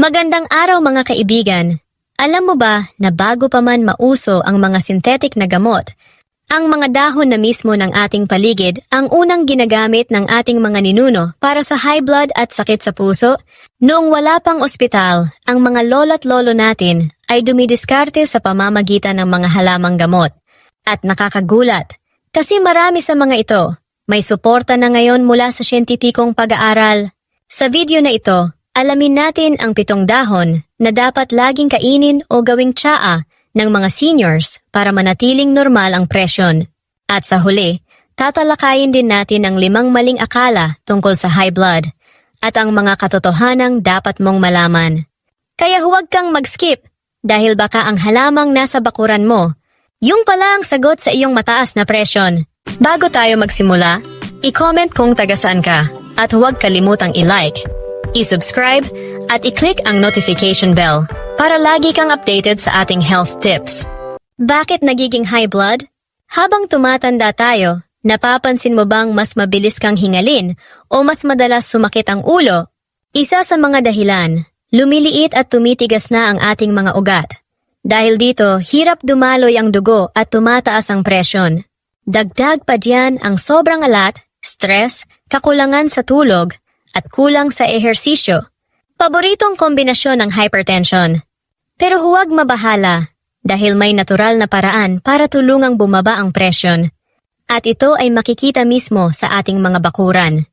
Magandang araw mga kaibigan. Alam mo ba na bago pa man mauso ang mga synthetic na gamot, ang mga dahon na mismo ng ating paligid ang unang ginagamit ng ating mga ninuno para sa high blood at sakit sa puso? Noong wala pang ospital, ang mga lola't lolo natin ay dumidiskarte sa pamamagitan ng mga halamang gamot. At nakakagulat, kasi marami sa mga ito, may suporta na ngayon mula sa siyentipikong pag-aaral. Sa video na ito, alamin natin ang pitong dahon na dapat laging kainin o gawing tsaa ng mga seniors para manatiling normal ang presyon. At sa huli, tatalakayin din natin ang limang maling akala tungkol sa high blood at ang mga katotohanang dapat mong malaman. Kaya huwag kang mag-skip dahil baka ang halamang nasa bakuran mo, yung pala ang sagot sa iyong mataas na presyon. Bago tayo magsimula, i-comment kung taga saan ka at huwag kalimutang i-like i-subscribe at i-click ang notification bell para lagi kang updated sa ating health tips. Bakit nagiging high blood? Habang tumatanda tayo, napapansin mo bang mas mabilis kang hingalin o mas madalas sumakit ang ulo? Isa sa mga dahilan, lumiliit at tumitigas na ang ating mga ugat. Dahil dito, hirap dumaloy ang dugo at tumataas ang presyon. Dagdag pa diyan ang sobrang alat, stress, kakulangan sa tulog, at kulang sa ehersisyo. Paboritong kombinasyon ng hypertension. Pero huwag mabahala dahil may natural na paraan para tulungang bumaba ang presyon. At ito ay makikita mismo sa ating mga bakuran.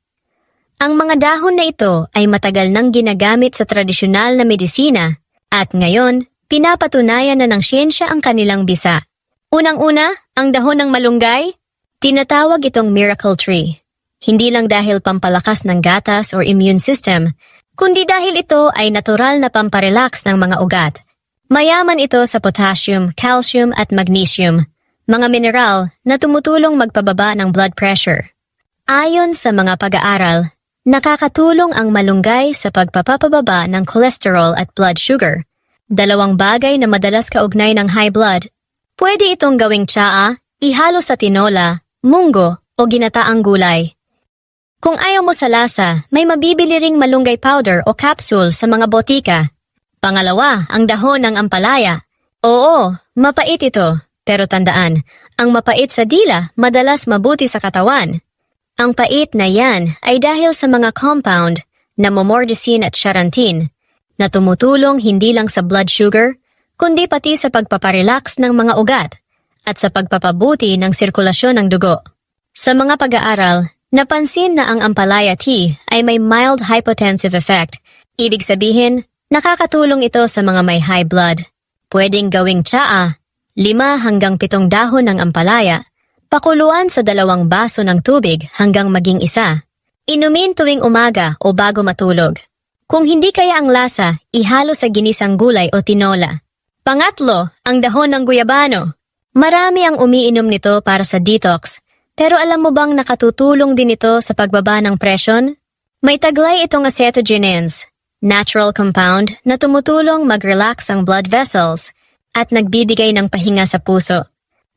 Ang mga dahon na ito ay matagal nang ginagamit sa tradisyonal na medisina at ngayon pinapatunayan na ng siyensya ang kanilang bisa. Unang-una, ang dahon ng malunggay, tinatawag itong miracle tree. Hindi lang dahil pampalakas ng gatas or immune system, kundi dahil ito ay natural na pamparelax ng mga ugat. Mayaman ito sa potassium, calcium at magnesium, mga mineral na tumutulong magpababa ng blood pressure. Ayon sa mga pag-aaral, nakakatulong ang malunggay sa pagpapababa ng cholesterol at blood sugar, dalawang bagay na madalas kaugnay ng high blood. Pwede itong gawing tsaa, ihalo sa tinola, munggo o ginataang gulay. Kung ayaw mo sa lasa, may mabibili ring malunggay powder o capsule sa mga botika. Pangalawa, ang dahon ng ampalaya. Oo, mapait ito. Pero tandaan, ang mapait sa dila madalas mabuti sa katawan. Ang pait na yan ay dahil sa mga compound na momordicine at charantin na tumutulong hindi lang sa blood sugar, kundi pati sa pagpaparelax ng mga ugat at sa pagpapabuti ng sirkulasyon ng dugo. Sa mga pag-aaral, Napansin na ang ampalaya tea ay may mild hypotensive effect. Ibig sabihin, nakakatulong ito sa mga may high blood. Pwedeng gawing tsaa, lima hanggang pitong dahon ng ampalaya, pakuluan sa dalawang baso ng tubig hanggang maging isa. Inumin tuwing umaga o bago matulog. Kung hindi kaya ang lasa, ihalo sa ginisang gulay o tinola. Pangatlo, ang dahon ng guyabano. Marami ang umiinom nito para sa detox, pero alam mo bang nakatutulong din ito sa pagbaba ng presyon? May taglay itong acetogenins, natural compound na tumutulong mag-relax ang blood vessels at nagbibigay ng pahinga sa puso.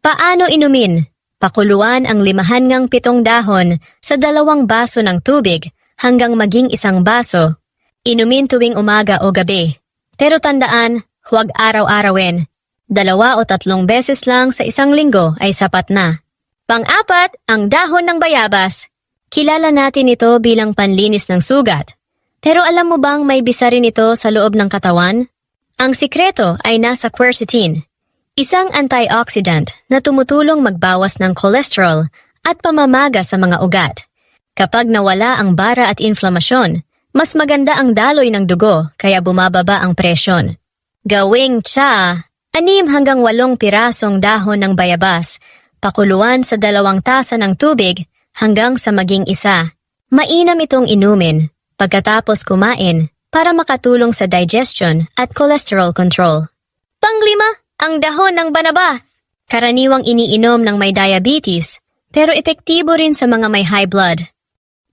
Paano inumin? Pakuluan ang limahan ngang pitong dahon sa dalawang baso ng tubig hanggang maging isang baso. Inumin tuwing umaga o gabi. Pero tandaan, huwag araw-arawin. Dalawa o tatlong beses lang sa isang linggo ay sapat na. Pang-apat, ang dahon ng bayabas. Kilala natin ito bilang panlinis ng sugat. Pero alam mo bang may bisa rin ito sa loob ng katawan? Ang sikreto ay nasa quercetin, isang antioxidant na tumutulong magbawas ng cholesterol at pamamaga sa mga ugat. Kapag nawala ang bara at inflamasyon, mas maganda ang daloy ng dugo kaya bumababa ang presyon. Gawing tsa, anim hanggang walong pirasong dahon ng bayabas Pakuluan sa dalawang tasa ng tubig hanggang sa maging isa. Mainam itong inumin pagkatapos kumain para makatulong sa digestion at cholesterol control. Panglima, ang dahon ng banaba. Karaniwang iniinom ng may diabetes pero epektibo rin sa mga may high blood.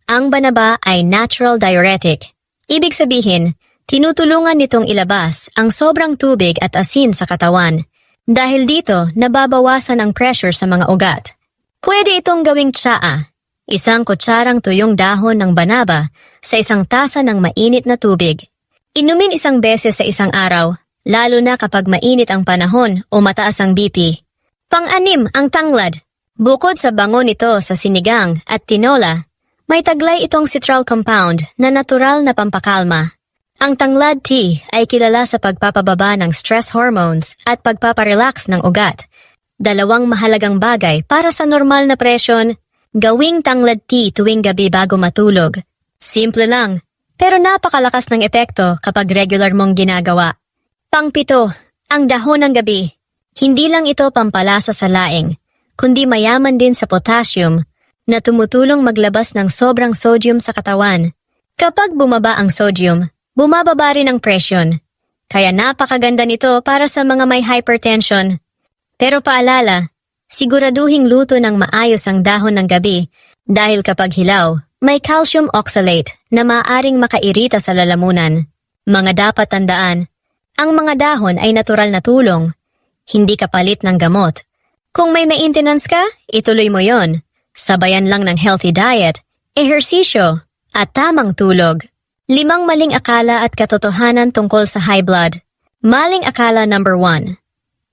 Ang banaba ay natural diuretic. Ibig sabihin, tinutulungan nitong ilabas ang sobrang tubig at asin sa katawan dahil dito, nababawasan ang pressure sa mga ugat. Pwede itong gawing tsaa, isang kutsarang tuyong dahon ng banaba sa isang tasa ng mainit na tubig. Inumin isang beses sa isang araw, lalo na kapag mainit ang panahon o mataas ang BP. Pang-anim ang tanglad. Bukod sa bango nito sa sinigang at tinola, may taglay itong citral compound na natural na pampakalma. Ang tanglad tea ay kilala sa pagpapababa ng stress hormones at pagpaparelax ng ugat. Dalawang mahalagang bagay para sa normal na presyon, gawing tanglad tea tuwing gabi bago matulog. Simple lang, pero napakalakas ng epekto kapag regular mong ginagawa. Pangpito, ang dahon ng gabi. Hindi lang ito pampalasa sa laing, kundi mayaman din sa potassium na tumutulong maglabas ng sobrang sodium sa katawan. Kapag bumaba ang sodium, bumababa rin ang presyon. Kaya napakaganda nito para sa mga may hypertension. Pero paalala, siguraduhing luto ng maayos ang dahon ng gabi dahil kapag hilaw, may calcium oxalate na maaring makairita sa lalamunan. Mga dapat tandaan, ang mga dahon ay natural na tulong, hindi kapalit ng gamot. Kung may maintenance ka, ituloy mo yon. Sabayan lang ng healthy diet, ehersisyo, at tamang tulog. Limang maling akala at katotohanan tungkol sa high blood. Maling akala number one.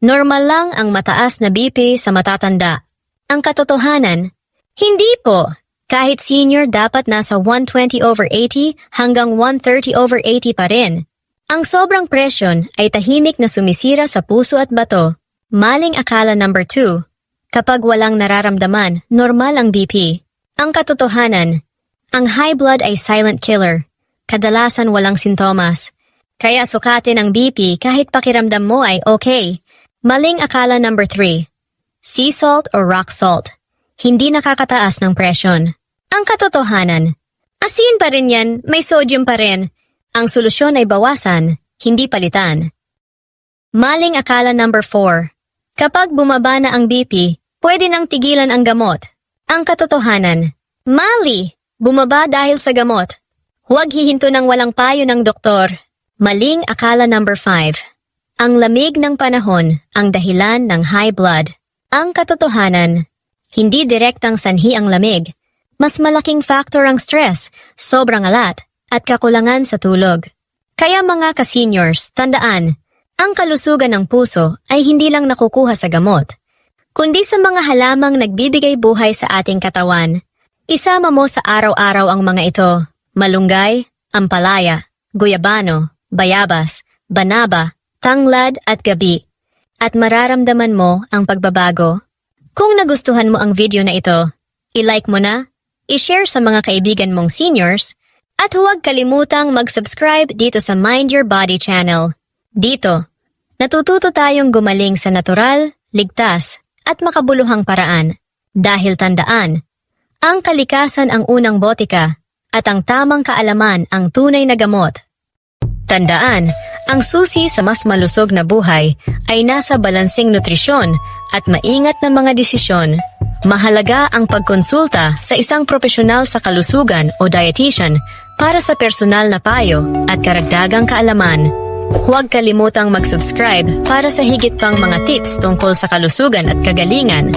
Normal lang ang mataas na BP sa matatanda. Ang katotohanan, hindi po. Kahit senior dapat nasa 120 over 80 hanggang 130 over 80 pa rin. Ang sobrang presyon ay tahimik na sumisira sa puso at bato. Maling akala number 2. Kapag walang nararamdaman, normal ang BP. Ang katotohanan, ang high blood ay silent killer. Kadalasan walang sintomas. Kaya sukatin ang BP kahit pakiramdam mo ay okay. Maling akala number 3. Sea salt or rock salt. Hindi nakakataas ng presyon. Ang katotohanan, asin pa rin yan, may sodium pa rin. Ang solusyon ay bawasan, hindi palitan. Maling akala number 4. Kapag bumaba na ang BP, pwede nang tigilan ang gamot. Ang katotohanan, mali, bumaba dahil sa gamot. Huwag hihinto ng walang payo ng doktor. Maling akala number 5. Ang lamig ng panahon ang dahilan ng high blood. Ang katotohanan, hindi direktang sanhi ang lamig. Mas malaking factor ang stress, sobrang alat, at kakulangan sa tulog. Kaya mga ka-seniors, tandaan, ang kalusugan ng puso ay hindi lang nakukuha sa gamot, kundi sa mga halamang nagbibigay buhay sa ating katawan. Isama mo sa araw-araw ang mga ito, malunggay, ampalaya, guyabano, bayabas, banaba, tanglad at gabi. At mararamdaman mo ang pagbabago. Kung nagustuhan mo ang video na ito, i-like mo na, i-share sa mga kaibigan mong seniors, at huwag kalimutang mag-subscribe dito sa Mind Your Body channel. Dito, natututo tayong gumaling sa natural, ligtas, at makabuluhang paraan. Dahil tandaan, ang kalikasan ang unang botika at ang tamang kaalaman ang tunay na gamot. Tandaan, ang susi sa mas malusog na buhay ay nasa balanseng nutrisyon at maingat na mga desisyon. Mahalaga ang pagkonsulta sa isang profesional sa kalusugan o dietitian para sa personal na payo at karagdagang kaalaman. Huwag kalimutang mag-subscribe para sa higit pang mga tips tungkol sa kalusugan at kagalingan.